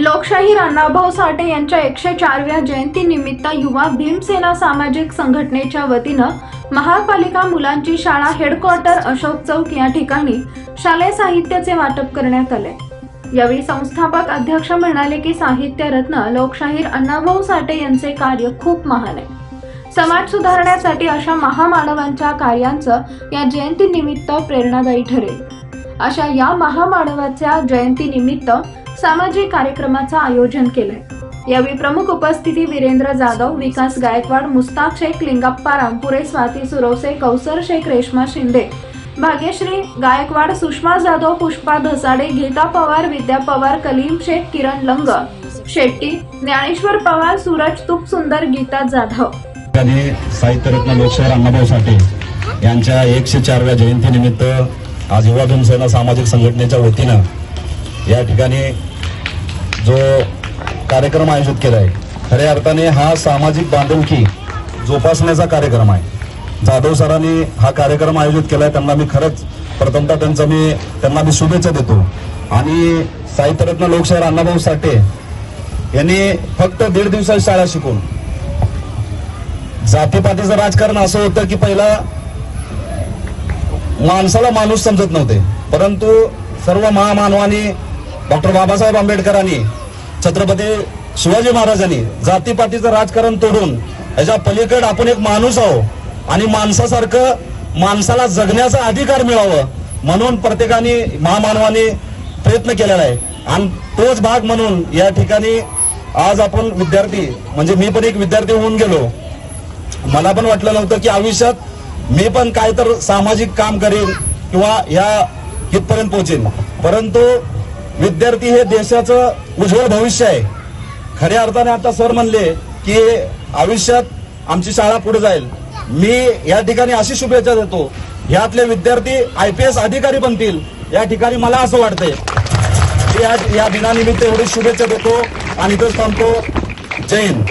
लोकशाहीर अण्णाभाऊ साठे यांच्या एकशे चारव्या जयंतीनिमित्त युवा भीमसेना सामाजिक संघटनेच्या वतीनं महापालिका मुलांची शाळा हेडक्वार्टर अशोक चौक या ठिकाणी शालेय साहित्याचे वाटप करण्यात आले. यावेळी संस्थापक अध्यक्ष म्हणाले की साहित्य रत्न लोकशाहीर अण्णाभाऊ साठे यांचे कार्य खूप महान आहे. समाज सुधारण्यासाठी अशा महामानवांच्या कार्यांचं या जयंतीनिमित्त प्रेरणादायी ठरेल. अशा या महामानवाच्या जयंतीनिमित्त सामाजिक कार्यक्रमाचं आयोजन केलंय. यावेळी प्रमुख उपस्थिती वीरेंद्र जाधव विकास गायकवाड मुस्ताक शेख लिंगाप्पा रामपुरे स्वाती सुरवसे कौसर शेख रेश्मा शिंदे भाग्यश्री गायकवाड सुषमा जाधव पुष्पा धसाडे गीता पवार विद्या पवार कलीम शेख किरण लंग शेट्टी ज्ञानेश्वर पवार सूरज तुप सुंदर गीता जाधव. साहित्यरत्न लोकशाहीर अण्णाभाऊ साठे यांच्या एकशे चारव्या जयंतीनिमित्त आज युवा भीमसेना सामाजिक संघटनेच्या वतीनं या ठिकाणी जो कार्यक्रम आयोजित केला आहे खऱ्या अर्थाने हा सामाजिक बांधिलकी जोपासण्याचा कार्यक्रम आहे. जाधव सरांनी हा कार्यक्रम आयोजित केला आहे त्यांना मी खरंच प्रथमतः त्यांचा मी त्यांना मी शुभेच्छा देतो. आणि साहित्यरत्न लोकशाहीर अण्णाभाऊ साठे यांनी फक्त दीड दिवसाची शाळा शिकून जातीपातीचं राजकारण असं होतं की पहिला माणसाला माणूस समजत नव्हते. परंतु सर्व महामानवानी डॉक्टर बाबासाहेब आंबेडकरांनी छत्रपती शिवाजी महाराजांनी जातीपातीचं राजकारण तोडून याच्या पलीकडे आपण एक माणूस आहो आणि माणसासारखं माणसाला जगण्याचा अधिकार मिळावं म्हणून प्रत्येकाने महामानवाने प्रयत्न केलेला आहे. आणि तोच भाग म्हणून या ठिकाणी आज आपण विद्यार्थी म्हणजे मी पण एक विद्यार्थी होऊन गेलो. मला पण वाटलं नव्हतं की आयुष्यात मी पण काय तर सामाजिक काम करेन किंवा ह्या इथपर्यंत पोहोचेन परंतु विद्यार्थी हे देशाचं उज्ज्वल भविष्य आहे. खऱ्या अर्थाने आता सर म्हणले की आयुष्यात आमची शाळा पुढे जाईल. मी या ठिकाणी अशी शुभेच्छा देतो. ह्यातले विद्यार्थी आय पी एस अधिकारी बनतील. या ठिकाणी मला असं वाटतंय. की या या दिनानिमित्त एवढी शुभेच्छा देतो आणि इथंच थांबतो. जय हिंद.